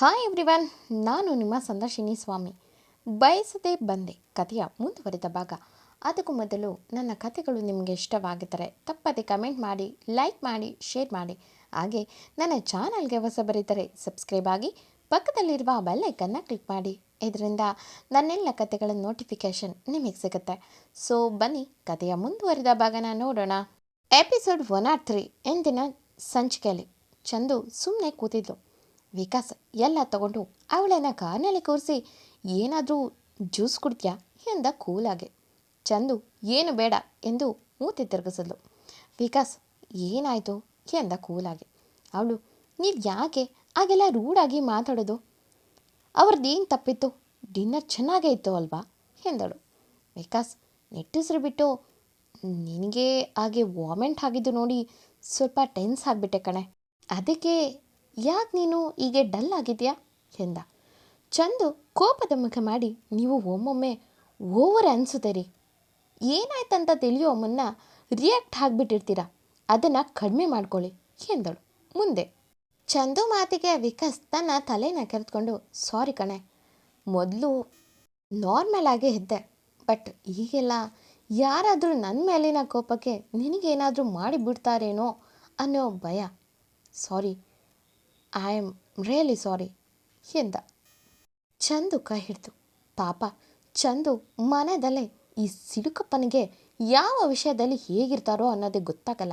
Hi everyone ನಾನು ನಿಮ್ಮ ಸಂದರ್ಶಿನಿ ಸ್ವಾಮಿ. ಬಯಸದೆ ಬಂದೆ ಕಥೆಯ ಮುಂದುವರೆದ ಭಾಗ. ಅದಕ್ಕೂ ಮೊದಲು ನನ್ನ ಕಥೆಗಳು ನಿಮಗೆ ಇಷ್ಟವಾಗಿದ್ದರೆ ತಪ್ಪದೆ ಕಮೆಂಟ್ ಮಾಡಿ, ಲೈಕ್ ಮಾಡಿ, ಶೇರ್ ಮಾಡಿ. ಹಾಗೆ ನನ್ನ ಚಾನಲ್ಗೆ ಹೊಸ ಬರಿದರೆ ಸಬ್ಸ್ಕ್ರೈಬ್ ಆಗಿ, ಪಕ್ಕದಲ್ಲಿರುವ ಬೆಲ್ಲೈಕನ್ನು ಕ್ಲಿಕ್ ಮಾಡಿ. ಇದರಿಂದ ನನ್ನೆಲ್ಲ ಕಥೆಗಳ ನೋಟಿಫಿಕೇಷನ್ ನಿಮಗೆ ಸಿಗುತ್ತೆ. ಸೊ ಬನ್ನಿ ಕಥೆಯ ಮುಂದುವರಿದ ಭಾಗನ ನೋಡೋಣ. ಎಪಿಸೋಡ್ ಒನ್ ಆರ್ ತ್ರೀ ಎಂದಿನ ಸಂಚಿಕೆಯಲ್ಲಿ. ಚಂದು ಸುಮ್ಮನೆ ಕೂತಿದ್ಲು. ವಿಕಾಸ್ ಎಲ್ಲ ತಗೊಂಡು ಅವಳನ್ನ ಕಾರ್ನಲ್ಲಿ ಕೂರಿಸಿ, ಏನಾದರೂ ಜ್ಯೂಸ್ ಕುಡ್ತೀಯಾ? ಎಂದ ಕೂಲಾಗೆ. ಚಂದು, ಏನು ಬೇಡ ಎಂದು ಮೂತಿ ತಿರುಗಿಸಿದ್ಲು. ವಿಕಾಸ್, ಏನಾಯಿತು? ಎಂದ ಕೂಲಾಗೆ. ಅವಳು, ನೀವು ಯಾಕೆ ಹಾಗೆಲ್ಲ ರೂಡಾಗಿ ಮಾತಾಡೋದು? ಅವ್ರದ್ದೇನು ತಪ್ಪಿತ್ತು? ಡಿನ್ನರ್ ಚೆನ್ನಾಗೇ ಇತ್ತು ಅಲ್ವಾ? ಎಂದಳು. ವಿಕಾಸ್, ನೆಟ್ಟಿಸ್ರು ಬಿಟ್ಟು ನಿನಗೆ ಹಾಗೆ ವಾಮೆಂಟ್ ಆಗಿದ್ದು ನೋಡಿ ಸ್ವಲ್ಪ ಟೆನ್ಸ್ ಆಗಿಬಿಟ್ಟೆ ಕಣೆ. ಅದಕ್ಕೆ ಯಾಕೆ ನೀನು ಹೀಗೆ ಡಲ್ ಆಗಿದೆಯಾ? ಎಂದ. ಚಂದು ಕೋಪದ ಮುಖ ಮಾಡಿ, ನೀವು ಒಮ್ಮೊಮ್ಮೆ ಓವರ್ ಅನಿಸುತ್ತೆ ರೀ ಏನಾಯ್ತಂತ ತಿಳಿಯೋ ಮುನ್ನ ರಿಯಾಕ್ಟ್ ಆಗಿಬಿಟ್ಟಿರ್ತೀರ? ಅದನ್ನು ಕಡಿಮೆ ಮಾಡ್ಕೊಳ್ಳಿ, ಎಂದಳು. ಮುಂದೆ. ಚಂದು ಮಾತಿಗೆ ವಿಕಾಸ್ ತನ್ನ ತಲೆನ ಕೆರೆದುಕೊಂಡು ಸಾರಿ ಕಣೆ, ಮೊದಲು ನಾರ್ಮಲ್ ಆಗಿ ಇದ್ದೆ. ಬಟ್ ಈಗೆಲ್ಲ ಯಾರಾದರೂ ನನ್ನ ಮೇಲಿನ ಕೋಪಕ್ಕೆ ನಿನಗೇನಾದರೂ ಮಾಡಿಬಿಡ್ತಾರೇನೋ ಅನ್ನೋ ಭಯ. Sorry I am really sorry ಎಂದ. ಚಂದು ಕೈ ಹಿಡಿದು. ಪಾಪ, ಚಂದು ಮನೆಯಲ್ಲೇ ಈ ಸಿಡುಕಪ್ಪನಿಗೆ ಯಾವ ವಿಷಯದಲ್ಲಿ ಹೇಗಿರ್ತಾರೋ ಅನ್ನೋದೇ ಗೊತ್ತಾಗಲ್ಲ.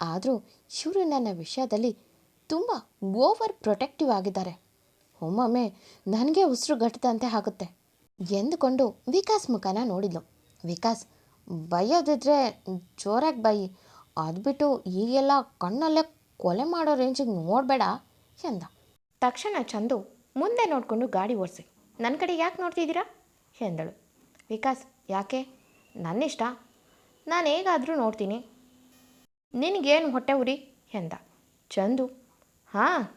ಆದರೂ ಇವರು ನನ್ನ ವಿಷಯದಲ್ಲಿ ತುಂಬ ಓವರ್ ಪ್ರೊಟೆಕ್ಟಿವ್ ಆಗಿದ್ದಾರೆ. ಒಮ್ಮೊಮ್ಮೆ ನನಗೆ ಉಸಿರು ಗಟ್ಟದಂತೆ ಆಗುತ್ತೆ ಎಂದುಕೊಂಡು ವಿಕಾಸ್ ಮುಖನ ನೋಡಿದ್ಲು. ವಿಕಾಸ್, ಬೈಯೋದಿದ್ರೆ ಜೋರಾಗಿ ಬೈ. ಅದು ಬಿಟ್ಟು ಈಗೆಲ್ಲ ಕಣ್ಣಲ್ಲೇ ಕೊಲೆ ಮಾಡೋ ರೇಂಜಿಗೆ ನೋಡಬೇಡ. ಎಂದ. ತಕ್ಷಣ ಚಂದು ಮುಂದೆ ನೋಡಿಕೊಂಡು ಗಾಡಿ ಓಡಿಸಿ. ನನ್ನ ಕಡೆ ಯಾಕೆ ನೋಡ್ತಿದ್ದೀರಾ? ಎಂದಳು. ವಿಕಾಸ್, ಯಾಕೆ? ನನ್ನಿಷ್ಟ. ನಾನು ಹೇಗಾದರೂ ನೋಡ್ತೀನಿ. ನಿನಗೇನು ಹೊಟ್ಟೆ ಉರಿ? ಎಂದ. ಚಂದು. ಹಾಂ,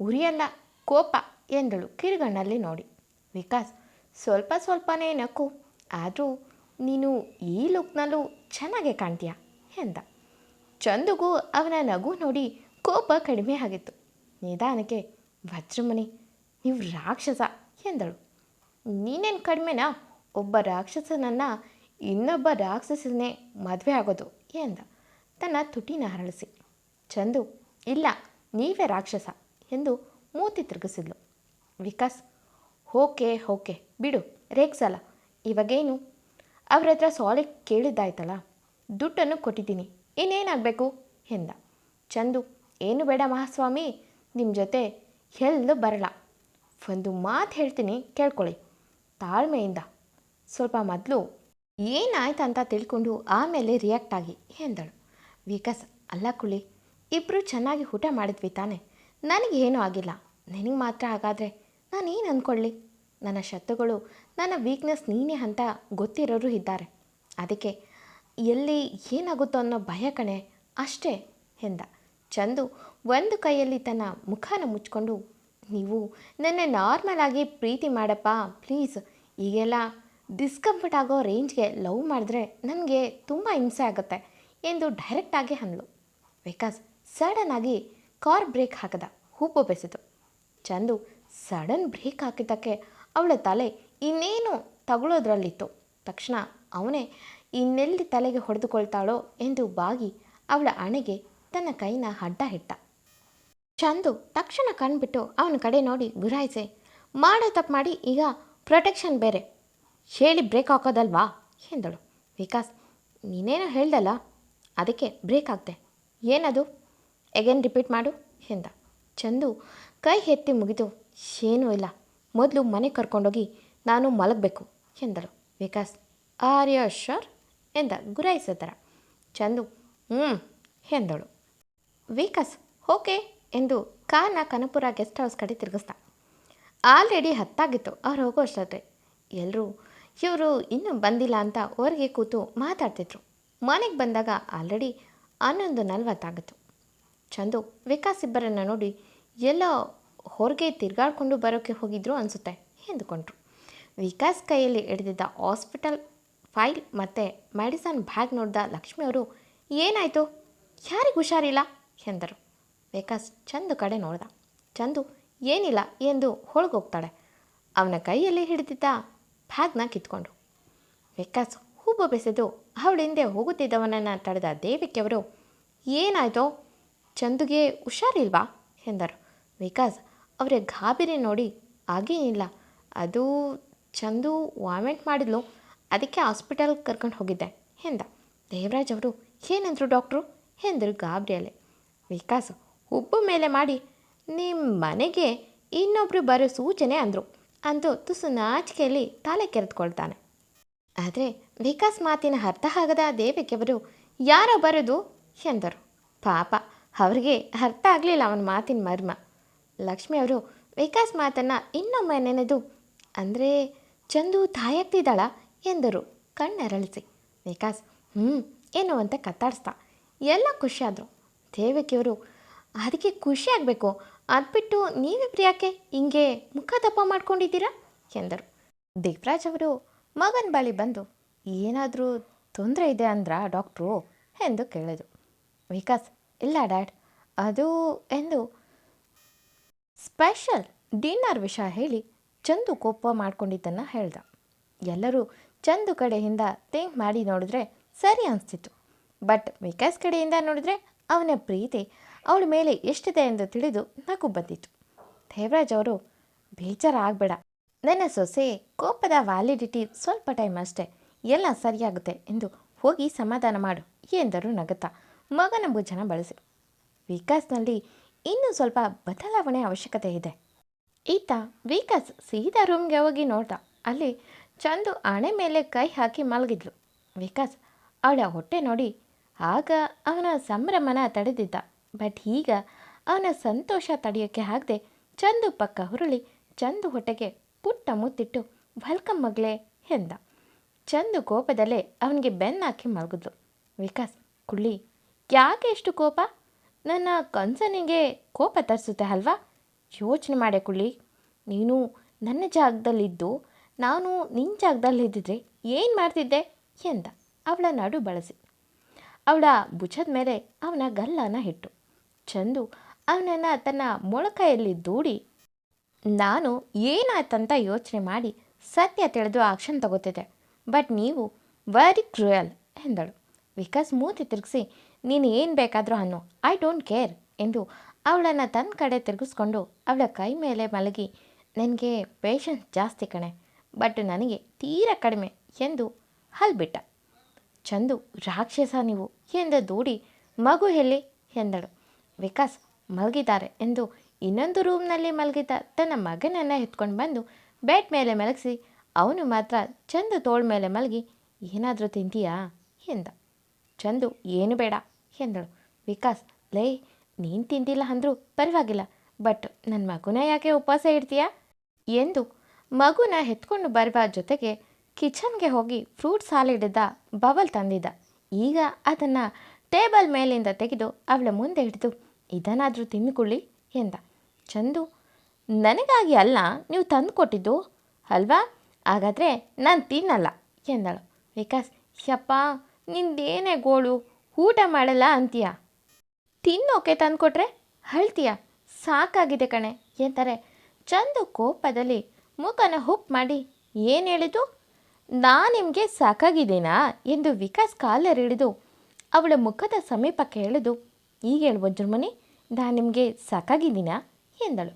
ಉರಿಯಲ್ಲ, ಕೋಪ ಎಂದಳು ಕಿರುಗಣ್ಣಲ್ಲಿ ನೋಡಿ. ವಿಕಾಸ್, ಸ್ವಲ್ಪ ಸ್ವಲ್ಪನೇ ನಕ್ಕು. ಆದರೂ ನೀನು ಈ ಲುಕ್ನಲ್ಲೂ ಚೆನ್ನಾಗೆ ಕಾಣ್ತೀಯ? ಎಂದ. ಚಂದುಗೂ ಅವನ ನಗು ನೋಡಿ ಕೋಪ ಕಡಿಮೆ ಆಗಿತ್ತು. ನಿಧಾನಕ್ಕೆ ವಜ್ರಮುನಿ ನೀವು ರಾಕ್ಷಸ ಎಂದಳು. ನೀನೇನು ಕಡಿಮೆನಾ? ಒಬ್ಬ ರಾಕ್ಷಸನನ್ನು ಇನ್ನೊಬ್ಬ ರಾಕ್ಷಸನೇ ಮದುವೆ ಆಗೋದು ಎಂದ. ತನ್ನ ತುಟಿನ ಹರಳಿಸಿ ಚಂದು, ಇಲ್ಲ, ನೀವೇ ರಾಕ್ಷಸ ಎಂದು ಮೂತಿ ತಿರುಗಿಸಿದ್ಲು. ವಿಕಾಸ್ ಓಕೆ ಓಕೆ ಬಿಡು ರೇಗ್ಸಲ್ಲ ಇವಾಗೇನು? ಅವ್ರ ಹತ್ರ ಸಾಲಿಗೆ ಕೇಳಿದ್ದಾಯ್ತಲ್ಲ, ದುಡ್ಡನ್ನು ಕೊಟ್ಟಿದ್ದೀನಿ, ಇನ್ನೇನಾಗಬೇಕು? ಎಂದ. ಚಂದು, ಏನು ಬೇಡ ಮಹಾಸ್ವಾಮಿ ನಿಮ್ಮ ಜೊತೆ ಎಲ್ಲೂ ಬರಲ್ಲ. ಒಂದು ಮಾತು ಹೇಳ್ತೀನಿ ಕೇಳ್ಕೊಳ್ಳಿ. ತಾಳ್ಮೆಯಿಂದ. ಸ್ವಲ್ಪ ಮೊದಲು ಏನಾಯ್ತು ಅಂತ ತಿಳ್ಕೊಂಡು ಆಮೇಲೆ ರಿಯಾಕ್ಟ್ ಆಗಿ ಎಂದಳು. ವಿಕಾಸ್, ಅಲ್ಲ ಕುಳಿ ಇಬ್ಬರು ಚೆನ್ನಾಗಿ ಊಟ ಮಾಡಿದ್ವಿ ತಾನೆ. ನನಗೇನೂ ಆಗಿಲ್ಲ. ನಿನಗೆ ಮಾತ್ರ ಹಾಗಾದರೆ ನಾನೇನು ಅಂದ್ಕೊಳ್ಳಿ ನನ್ನ ಶತ್ರುಗಳು, ನನ್ನ ವೀಕ್ನೆಸ್ ನೀನೇ ಅಂತ ಗೊತ್ತಿರೋರು ಇದ್ದಾರೆ. ಅದಕ್ಕೆ ಎಲ್ಲಿ ಏನಾಗುತ್ತೋ ಅನ್ನೋ ಭಯ ಕಣೆ ಅಷ್ಟೇ ಎಂದ. ಚಂದು ಒಂದು ಕೈಯಲ್ಲಿ ತನ್ನ ಮುಖನ ಮುಚ್ಕೊಂಡು ನೀವು ನನ್ನ ನಾರ್ಮಲ್ ಆಗಿ ಪ್ರೀತಿ ಮಾಡಪ್ಪ, ಪ್ಲೀಸ್. ಈಗೆಲ್ಲ ಡಿಸ್ಕಂಫರ್ಟ್ ಆಗೋ ರೇಂಜ್ಗೆ ಲವ್ ಮಾಡಿದ್ರೆ ನನಗೆ ತುಂಬ ಹಿಂಸೆ ಆಗುತ್ತೆ ಎಂದು ಡೈರೆಕ್ಟಾಗಿ ಅಂದ್ಲು ವಿಕಾಸ್ ಸಡನ್ನಾಗಿ ಕಾರ್ ಬ್ರೇಕ್ ಹಾಕದ, ಹೂಪು ಬೆಸೆದು ಚಂದು ಸಡನ್ ಬ್ರೇಕ್ ಹಾಕಿದ್ದಕ್ಕೆ ಅವಳ ತಲೆ ಇನ್ನೇನು ತಗೊಳ್ಳೋದ್ರಲ್ಲಿತ್ತು ತಕ್ಷಣ ಅವನೇ ಇನ್ನೆಲ್ಲಿ ತಲೆಗೆ ಹೊಡೆದುಕೊಳ್ತಾಳೋ ಎಂದು ಬಾಗಿ ಅವಳ ಹಣೆಗೆ ತನ್ನ ಕೈನ ಅಡ್ಡ ಹಿಟ್ಟ. ಚಂದು ತಕ್ಷಣ ಕಣ್ಬಿಟ್ಟು ಅವನ ಕಡೆ ನೋಡಿ ಗುರಾಯಿಸೆ. ಮಾಡೋ ತಪ್ಪು ಮಾಡಿ ಈಗ ಪ್ರೊಟೆಕ್ಷನ್ ಬೇರೆ. ಹೇಳಿ ಬ್ರೇಕ್ ಹಾಕೋದಲ್ವಾ? ಎಂದಳು. ವಿಕಾಸ್, ನೀನೇನೋ ಹೇಳ್ದಲ್ಲ? ಅದಕ್ಕೆ ಬ್ರೇಕ್ ಆಗ್ತೆ ಏನದು? ಎಗೇನ್ ರಿಪೀಟ್ ಮಾಡು ಎಂದ. ಚಂದು ಕೈ ಎತ್ತಿ ಮುಗಿದು, ಏನೂ ಇಲ್ಲ. ಮೊದಲು ಮನೆ ಕರ್ಕೊಂಡೋಗಿ ನಾನು ಮಲಗಬೇಕು ಎಂದಳು. ವಿಕಾಸ್, ಆರ್ ಯೋ ಶೋರ್ ಎಂದ ಗುರಾಯಿಸಿದರ ಚಂದು ಹ್ಞೂ ಎಂದಳು. ವಿಕಾಸ್, ಓಕೆ ಎಂದು ಕಾನ ಕನಪುರ ಗೆಸ್ಟ್ ಹೌಸ್ ಕಡೆ ತಿರುಗಿಸ್ದ. ಆಲ್ರೆಡಿ ಹತ್ತಾಗಿತ್ತು ಅವ್ರು ಹೋಗೋ ಅಷ್ಟೇ. ಎಲ್ಲರೂ ಇವರು ಇನ್ನೂ ಬಂದಿಲ್ಲ ಅಂತ ಹೊರಗೆ ಕೂತು ಮಾತಾಡ್ತಿದ್ರು. ಮನೆಗೆ ಬಂದಾಗ ಆಲ್ರೆಡಿ ಹನ್ನೊಂದು ನಲ್ವತ್ತಾಗಿತ್ತು. ಚಂದು, ವಿಕಾಸ್ ಇಬ್ಬರನ್ನು ನೋಡಿ ಎಲ್ಲೋ ಹೊರಗೆ ತಿರುಗಾಡ್ಕೊಂಡು ಬರೋಕ್ಕೆ ಹೋಗಿದ್ರು ಅನಿಸುತ್ತೆ ಎಂದುಕೊಂಡ್ರು. ವಿಕಾಸ್ ಕೈಯಲ್ಲಿ ಹಿಡಿದಿದ್ದ ಹಾಸ್ಪಿಟಲ್ ಫೈಲ್ ಮತ್ತು ಮೆಡಿಸನ್ ಬ್ಯಾಗ್ ನೋಡಿದ ಲಕ್ಷ್ಮಿಯವರು ಏನಾಯಿತು? ಯಾರಿಗೆ ಹುಷಾರಿಲ್ಲ? ಎಂದರು. ವಿಕಾಸ್ ಚಂದು ಕಡೆ ನೋಡ್ದ. ಚಂದು ಏನಿಲ್ಲ ಎಂದು ಹೋಳ್ಗೋಗ್ತಾಳೆ. ಅವನ ಕೈಯಲ್ಲಿ ಹಿಡಿದಿದ್ದ ಬ್ಯಾಗ್ನ ಕಿತ್ಕೊಂಡು ವಿಕಾಸ್ ಹೂಬು ಬೆಸೆದು ಅವಳ ಹಿಂದೆ ಹೋಗುತ್ತಿದ್ದವನನ್ನು ತಡೆದ ದೇವಿಕೆಯವರು ಏನಾಯ್ತೋ? ಚಂದುಗೆ ಹುಷಾರಿಲ್ವಾ? ಎಂದರು. ವಿಕಾಸ್ ಅವರ ಗಾಬರಿ ನೋಡಿ ಆಗೇನಿಲ್ಲ ಅದು ಚಂದು ವಾಮಿಟ್ ಮಾಡಿದ್ಲು. ಅದಕ್ಕೆ ಹಾಸ್ಪಿಟಲ್ಗೆ ಕರ್ಕೊಂಡು ಹೋಗಿದ್ದೆ. ಎಂದ. ದೇವರಾಜ್ ಅವರು, ಏನಂದರು ಡಾಕ್ಟ್ರು? ಎಂದರು ಗಾಬರಿಯಲ್ಲಿ ವಿಕಾಸ್ ಉಬ್ಬು ಮೇಲೆ ಮಾಡಿ ನಿಮ್ಮ ಮನೆಗೆ ಇನ್ನೊಬ್ಬರು ಬರೋ ಸೂಚನೆ ಅಂದರು. ಅಂದು ತುಸು ನಾಚಿಕೆಯಲ್ಲಿ ತಲೆ ಕೆರೆದುಕೊಳ್ತಾನೆ ಆದರೆ ವಿಕಾಸ್ ಮಾತಿನ ಅರ್ಥ ಆಗದ ದೇವಿಕೆಯವರು ಯಾರೋ ಬರೋದು? ಎಂದರು. ಪಾಪ, ಅವರಿಗೆ ಅರ್ಥ ಆಗಲಿಲ್ಲ ಅವನ ಮಾತಿನ ಮರ್ಮ. ಲಕ್ಷ್ಮಿ ಅವರು, ವಿಕಾಸ್ ಮಾತನ್ನು ಇನ್ನೊಮ್ಮೆ ನೆನೆದು, ಅಂದರೆ ಚಂದು ತಾಯಾಗ್ತಿದ್ದಾಳ ಎಂದರು ಕಣ್ಣರಳಿಸಿ. ವಿಕಾಸ್ ಹ್ಞೂ ಏನು ಅಂತ ಕತ್ತಾಡಿಸ್ತಾ. ಎಲ್ಲ ಖುಷಿಯಾದರು ದೇವಕಿಯವರು ಅದಕ್ಕೆ ಖುಷಿ ಆಗಬೇಕು. ಅದು ಬಿಟ್ಟು ನೀವಿಬ್ರು ಯಾಕೆ ಹಿಂಗೆ ಮುಖ ದಪ್ಪ ಮಾಡ್ಕೊಂಡಿದ್ದೀರಾ? ಎಂದರು. ದೇವರಾಜ್ ಅವರು, ಮಗನ ಬಳಿ ಬಂದು, ಏನಾದರೂ ತೊಂದರೆ ಇದೆ ಅಂದ್ರಾ ಡಾಕ್ಟ್ರು? ಎಂದು ಕೇಳಿದರು. ವಿಕಾಸ್, ಇಲ್ಲ ಡ್ಯಾಡ್, ಅದು ಎಂದು ಸ್ಪೆಷಲ್ ಡಿನ್ನರ್ ವಿಷಯ ಹೇಳಿ ಚಂದು ಕೋಪ ಮಾಡ್ಕೊಂಡಿದ್ದನ್ನು ಹೇಳ್ದ. ಎಲ್ಲರೂ ಚಂದು ಕಡೆಯಿಂದ ಥಿಂಕ್ ಮಾಡಿ ನೋಡಿದ್ರೆ ಸರಿ ಅನಿಸ್ತಿತ್ತು. ಬಟ್ ವಿಕಾಸ್ ಕಡೆಯಿಂದ ನೋಡಿದ್ರೆ ಅವನ ಪ್ರೀತಿ ಅವಳ ಮೇಲೆ ಎಷ್ಟಿದೆ ಎಂದು ತಿಳಿದು ನಗು ಬಂದಿತು. ದೇವರಾಜ್ ಅವರು, ಬೇಜಾರಾಗಬೇಡ. ನನ್ನ ಸೊಸೆ ಕೋಪದ ವ್ಯಾಲಿಡಿಟಿ ಸ್ವಲ್ಪ ಟೈಮ್ ಅಷ್ಟೇ, ಎಲ್ಲ ಸರಿಯಾಗುತ್ತೆ ಎಂದು ಹೋಗಿ ಸಮಾಧಾನ ಮಾಡು ಎಂದರು ನಗತ ಮಗನ ಭುಜನ ಬಳಸಿ. ವಿಕಾಸ್ನಲ್ಲಿ ಇನ್ನೂ ಸ್ವಲ್ಪ ಬದಲಾವಣೆ ಅವಶ್ಯಕತೆ ಇದೆ. ಈತ ವಿಕಾಸ್ ಸೀದಾ ರೂಮ್ಗೆ ಹೋಗಿ ನೋಡ್ದ ಅಲ್ಲಿ ಚಂದು ಹಣೆ ಮೇಲೆ ಕೈ ಹಾಕಿ ಮಲಗಿದ್ಲು. ವಿಕಾಸ್ ಅವಳ ಹೊಟ್ಟೆ ನೋಡಿ ಆಗ ಅವನ ಸಂಭ್ರಮನ ತಡೆದಿದ್ದ. ಬಟ್ ಈಗ ಅವನ ಸಂತೋಷ ತಡೆಯೋಕ್ಕೆ ಆಗದೆ ಚಂದು ಪಕ್ಕ ಹುರುಳಿ ಚಂದು ಹೊಟ್ಟೆಗೆ ಪುಟ್ಟ ಮುತ್ತಿಟ್ಟು, ವೆಲ್ಕಮ್ ಮಗಳೇ ಎಂದ. ಚಂದು ಕೋಪದಲ್ಲೇ ಅವನಿಗೆ ಬೆನ್ನಾಕಿ ಮಲಗಿದ್ಲು. ವಿಕಾಸ್, ಕುಳ್ಳಿ, ಯಾಕೆ ಎಷ್ಟು ಕೋಪ? ನನ್ನ ಕನ್ಸನಿಗೆ ಕೋಪ ತರಿಸುತ್ತೆ ಅಲ್ವಾ? ಯೋಚನೆ ಮಾಡೆ ಕುಳ್ಳಿ. ನೀನು ನನ್ನ ಜಾಗದಲ್ಲಿದ್ದು, ನಾನು ನಿನ್ನ ಜಾಗದಲ್ಲಿದ್ದಿದ್ರೆ ಏನು ಮಾಡ್ತಿದ್ದೆ? ಎಂದ. ಅವಳ ನಡು ಬಳಸಿ. ಅವಳ ಭುಜದ ಮೇಲೆ ಅವನ ಗಲ್ಲನ ಇಟ್ಟು, ಚಂದು ಅವನನ್ನು ತನ್ನ ಮೊಳಕೈಯಲ್ಲಿ ದೂಡಿ, ನಾನು ಏನಾಯ್ತಂತ ಯೋಚನೆ ಮಾಡಿ ಸತ್ಯ ತಿಳಿದು ಆಕ್ಷನ್ ತಗೋತಿದ್ದೆ. ಬಟ್ ನೀವು ವೆರಿ ಕ್ರೂಯಲ್ ಎಂದಳು. ವಿಕಾಸ್ ಮೂತಿ ತಿರುಗಿಸಿ, ನೀನು ಏನು ಬೇಕಾದರೂ ಅನ್ನು ಐ ಡೋಂಟ್ ಕೇರ್ ಎಂದು ಅವಳನ್ನು ತನ್ನ ಕಡೆ ತಿರುಗಿಸ್ಕೊಂಡು ಅವಳ ಕೈ ಮೇಲೆ ಮಲಗಿ, ನನಗೆ ಪೇಷನ್ಸ್ ಜಾಸ್ತಿ ಕಣೆ ಬಟ್ ನನಗೆ ತೀರ ಕಡಿಮೆ ಎಂದು ಹಲ್ಬಿಟ್ಟ. ಚಂದು ರಾಕ್ಷಸ ನೀವು ಎಂದ ದೂಡಿ ಮಗು ಎಲ್ಲಿ ಎಂದಳು. ವಿಕಾಸ್ ಮಲಗಿದ್ದಾರೆ ಎಂದು ಇನ್ನೊಂದು ರೂಮ್ನಲ್ಲಿ ಮಲಗಿದ್ದ ತನ್ನ ಮಗನನ್ನು ಎತ್ಕೊಂಡು ಬಂದು ಬೆಡ್ ಮೇಲೆ ಮಲಗಿಸಿ, ಅವನು ಮಾತ್ರ ಚಂದು ತೋಳ ಮೇಲೆ ಮಲಗಿ, ಏನಾದರೂ ತಿಂತೀಯಾ? ಎಂದ. ಚಂದು, ಏನು ಬೇಡ, ಎಂದಳು. ವಿಕಾಸ್, ಲೇ, ನೀನು ತಿಂದಿಲ್ಲ ಅಂದರೂ ಪರವಾಗಿಲ್ಲ ಬಟ್ ನನ್ನ ಮಗುನ ಯಾಕೆ ಉಪವಾಸ ಇಡ್ತೀಯಾ? ಎಂದು ಮಗುನ ಎತ್ಕೊಂಡು ಬರುವ ಜೊತೆಗೆ ಕಿಚನ್ಗೆ ಹೋಗಿ ಫ್ರೂಟ್ ಸಾಲಿಡಿದ್ದ ಬವಲ್ ತಂದಿದ್ದ. ಈಗ ಅದನ್ನು ಟೇಬಲ್ ಮೇಲಿಂದ ತೆಗೆದು ಅವಳ ಮುಂದೆ ಹಿಡಿದು ಇದನ್ನಾದರೂ ತಿನ್ನಿಕೊಳ್ಳಿ ಎಂದ. ಚಂದು, ನನಗಾಗಿ ಅಲ್ಲ, ನೀವು ತಂದು ಕೊಟ್ಟಿದ್ದು ಅಲ್ವಾ? ಹಾಗಾದರೆ ನಾನು ತಿನ್ನಲ್ಲ ಎಂದಳು. ವಿಕಾಸ್, ಯಪ್ಪ, ನಿಂದೇನೇ ಗೋಳು, ಊಟ ಮಾಡಲ್ಲ ಅಂತೀಯ? ತಿನ್ನೋಕೆ ತಂದುಕೊಟ್ರೆ ಅಳ್ತೀಯ? ಸಾಕಾಗಿದೆ ಕಣೆ ಎಂದರೆ, ಚಂದು ಕೋಪದಲ್ಲಿ ಮುಖನ ಹುಪ್ ಮಾಡಿ, ಏನು ಹೇಳಿತು ನಾ ನಿಮಗೆ ಸಾಕಾಗಿದ್ದೀನಾ? ಎಂದು ವಿಕಾಸ್ ಕಾಲರ್ ಹಿಡಿದು ಅವಳ ಮುಖದ ಸಮೀಪಕ್ಕೆ ಹೇಳಿದು ಈಗ ಹೇಳು ಜರ್ಮನಿ ನಾನು ನಿಮಗೆ ಸಾಕಾಗಿದ್ದೀನಾ? ಎಂದಳು.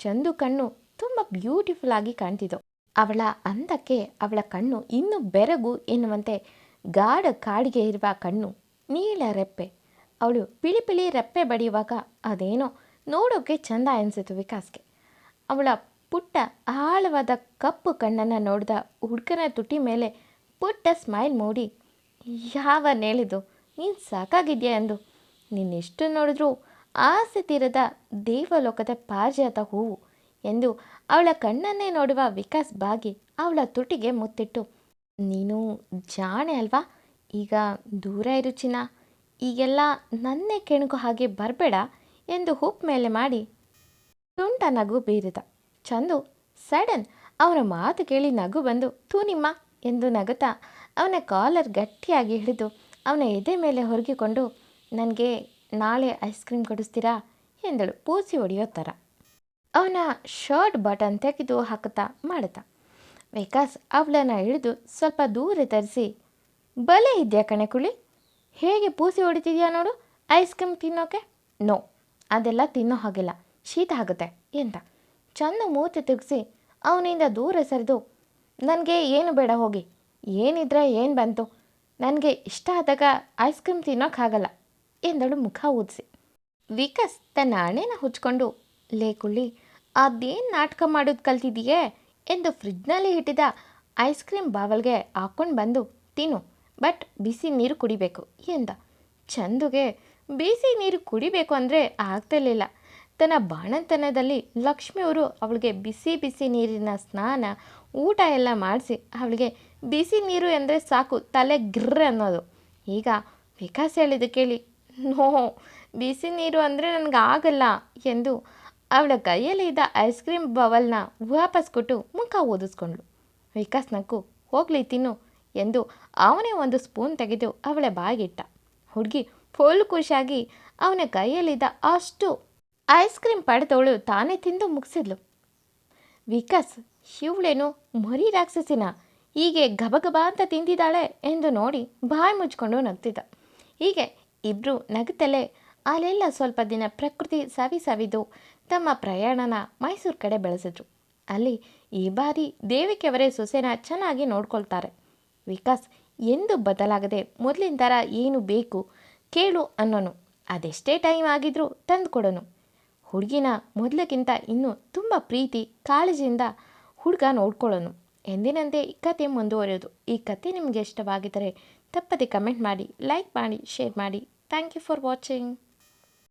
ಚಂದು ಕಣ್ಣು ತುಂಬ ಬ್ಯೂಟಿಫುಲ್ ಆಗಿ ಕಾಣ್ತಿದ್ದು ಅವಳ ಅಂದಕ್ಕೆ ಅವಳ ಕಣ್ಣು ಇನ್ನೂ ಬೆರಗು ಎನ್ನುವಂತೆ ಗಾಢ ಕಾಡಿಗೆ ಇರುವ ಕಣ್ಣು ನೀಳ ರೆಪ್ಪೆ. ಅವಳು ಪಿಳಿ ಪಿಳಿ ರೆಪ್ಪೆ ಬಡಿಯುವಾಗ ಅದೇನೋ ನೋಡೋಕ್ಕೆ ಚಂದ ಅನಿಸಿತು ವಿಕಾಸ್ಗೆ. ಅವಳ ಪುಟ್ಟ ಆಳವಾದ ಕಪ್ಪು ಕಣ್ಣನ್ನು ನೋಡಿದ ಹುಡುಗನ ತುಟಿ ಮೇಲೆ ಪುಟ್ಟ ಸ್ಮೈಲ್ ಮೂಡಿ, ಯಾವ ನೇಳಿದು? ನೀನು ಸಾಕಾಗಿದೆಯಾ? ಎಂದು. ನೀನೆಷ್ಟು ನೋಡಿದ್ರೂ ಆಸೆ ತೀರದ ದೇವಲೋಕದ ಪಾರಿಜಾತ ಹೂವು ಎಂದು ಅವಳ ಕಣ್ಣನ್ನೇ ನೋಡುವ ವಿಕಾಸ್ ಬಾಗಿ ಅವಳ ತುಟಿಗೆ ಮುತ್ತಿಟ್ಟು, ನೀನು ಜಾಣೆ ಅಲ್ವಾ? ಈಗ ದೂರ ಇರು ಚಿನ್ನ. ಈಗೆಲ್ಲ ನನ್ನೇ ಕೆಣಕು ಹಾಗೆ ಬರಬೇಡ ಎಂದು ಹುಪ್ ಮೇಲೆ ಮಾಡಿ ತುಂಟ ನಗು ಬೀರಿದ. ಚಂದು, ಸಡನ್ ಅವರ ಮಾತು ಕೇಳಿ ನಗು ಬಂದು ತೂ ನಿಮ್ಮ, ಎಂದು ನಗುತ್ತಾ ಅವನ ಕಾಲರ್ ಗಟ್ಟಿಯಾಗಿ ಹಿಡಿದು ಅವನ ಎದೆ ಮೇಲೆ ಹೊರಗಿಕೊಂಡು, ನನಗೆ ನಾಳೆ ಐಸ್ ಕ್ರೀಮ್ ಕೊಡಿಸ್ತೀರಾ? ಎಂದಳು ಪೂಸಿ ಹೊಡೆಯೋ ಥರ. ಅವನ ಶರ್ಟ್ ಬಟನ್ ತೆಗೆದು ಹಾಕುತ್ತಾ ಮಾಡುತ್ತಾ, ವಿಕಾಸ್, ಅವಳನ್ನು ಹಿಡಿದು ಸ್ವಲ್ಪ ದೂರ ತರಿಸಿ. ಬಲೆ ಇದೆಯಾ ಕಣೆ ಕುಳಿ? ಹೇಗೆ ಪೂಸಿ ಹೊಡಿತಿದ್ಯಾ ನೋಡು, ಐಸ್ ಕ್ರೀಮ್ ತಿನ್ನೋಕೆ? ನೋ, ಅದೆಲ್ಲ ತಿನ್ನೋ ಹಾಗಿಲ್ಲ, ಶೀತ ಆಗುತ್ತೆ ಎಂತ ಚಂದ ಮೂತಿ ತಿರುಗಿಸಿ ಅವನಿಂದ ದೂರ ಸರಿದು, ನನಗೆ ಏನು ಬೇಡ ಹೋಗಿ, ಏನಿದ್ರೆ ಏನು ಬಂತು? ನನಗೆ ಇಷ್ಟ ಆದಾಗ ಐಸ್ ಕ್ರೀಮ್ ತಿನ್ನೋಕ್ಕಾಗಲ್ಲ, ಎಂದಳು ಮುಖ ಊದಿಸಿ. ವಿಕಾಸ್ ತನ್ನ ಹಣೆನ ಹುಚ್ಕೊಂಡು, ಲೇ ಕುಳ್ಳಿ, ಅದೇನು ನಾಟಕ ಮಾಡೋದು ಕಲ್ತಿದೀಯೇ? ಎಂದು ಫ್ರಿಡ್ಜ್ನಲ್ಲಿ ಇಟ್ಟಿದ್ದ ಐಸ್ ಕ್ರೀಮ್ ಬಾವಲ್ಗೆ ಹಾಕ್ಕೊಂಡು ಬಂದು, ತಿನ್ನು ಬಟ್ ಬಿಸಿ ನೀರು ಕುಡಿಬೇಕು, ಎಂದ. ಚಂದುಗೆ, ಬಿಸಿ ನೀರು ಕುಡಿಬೇಕು ಅಂದರೆ ಆಗ್ತಿರ್ಲಿಲ್ಲ ತನ್ನ ಬಾಣಂತನದಲ್ಲಿ ಲಕ್ಷ್ಮಿಯವರು ಅವಳಿಗೆ ಬಿಸಿ ಬಿಸಿ ನೀರಿನ ಸ್ನಾನ, ಊಟ ಎಲ್ಲ ಮಾಡಿಸಿ ಅವಳಿಗೆ ಬಿಸಿ ನೀರು ಎಂದರೆ ಸಾಕು, ತಲೆ ಗಿರ್ರ ಅನ್ನೋದು. ಈಗ ವಿಕಾಸ್ ಹೇಳಿದ್ದು ಕೇಳಿ, ನೋ, ಬಿಸಿ ನೀರು ಅಂದರೆ ನನಗೆ ಆಗಲ್ಲ ಎಂದು ಅವಳ ಕೈಯಲ್ಲಿ ಇದ್ದ ಐಸ್ ಕ್ರೀಮ್ ಬವಲ್ನ ವಾಪಸ್ ಕೊಟ್ಟು ಮುಖ ಓದಿಸ್ಕೊಂಡ್ಳು. ವಿಕಾಸ್ ನಕ್ಕು, ಹೋಗ್ಲಿ ತಿನ್ನು ಎಂದು ಅವನೇ ಒಂದು ಸ್ಪೂನ್ ತೆಗೆದು ಅವಳ ಬಾಗಿಟ್ಟ ಹುಡುಗಿ ಫುಲ್ ಖುಷಿಯಾಗಿ ಅವನ ಕೈಯಲ್ಲಿದ್ದ ಅಷ್ಟು ಐಸ್ ಕ್ರೀಮ್ ಪಡೆದವಳು ತಾನೇ ತಿಂದು ಮುಗಿಸಿದ್ಲು. ವಿಕಾಸ್ ಇವಳೇನು ಮರಿ ರಾಕ್ಷಸಿನ? ಹೀಗೆ ಗಬಗಬ ಅಂತ ತಿಂದಿದ್ದಾಳೆ? ಎಂದು ನೋಡಿ ಬಾಯಿ ಮುಚ್ಕೊಂಡು ನಗ್ತಿದ್ದ. ಹೀಗೆ ಇಬ್ಬರು ನಗುತ್ತಲೇ ಅಲ್ಲೆಲ್ಲ ಸ್ವಲ್ಪ ದಿನ ಪ್ರಕೃತಿ ಸವಿ ಸವಿದು ತಮ್ಮ ಪ್ರಯಾಣನ ಮೈಸೂರು ಕಡೆ ಬೆಳೆಸಿದ್ರು. ಅಲ್ಲಿ ಈ ಬಾರಿ ದೇವಿಕೆಯವರೇ ಸೊಸೆನ ಚೆನ್ನಾಗಿ ನೋಡ್ಕೊಳ್ತಾರೆ. ವಿಕಾಸ್, ಎಂದು ಬದಲಾಗದೆ ಮೊದಲಿನ ಥರ ಏನು ಬೇಕು? ಕೇಳು ಅನ್ನೋನು. ಅದೆಷ್ಟೇ ಟೈಮ್ ಆಗಿದ್ರೂ ತಂದು ಕೊಡೋನು ಹುಡುಗಿನ ಮೊದಲಕ್ಕಿಂತ ಇನ್ನೂ ತುಂಬ ಪ್ರೀತಿ, ಕಾಳಜಿಯಿಂದ ಹುಡುಗ ನೋಡ್ಕೊಳ್ಳೋನು. ಎಂದಿನಂತೆ ಈ ಕತೆ ಮುಂದುವರೆಯೋದು. ಈ ಕತೆ ನಿಮಗೆ ಇಷ್ಟವಾಗಿದ್ದರೆ ತಪ್ಪದೆ ಕಮೆಂಟ್ ಮಾಡಿ, ಲೈಕ್ ಮಾಡಿ, ಶೇರ್ ಮಾಡಿ. Thank you for watching.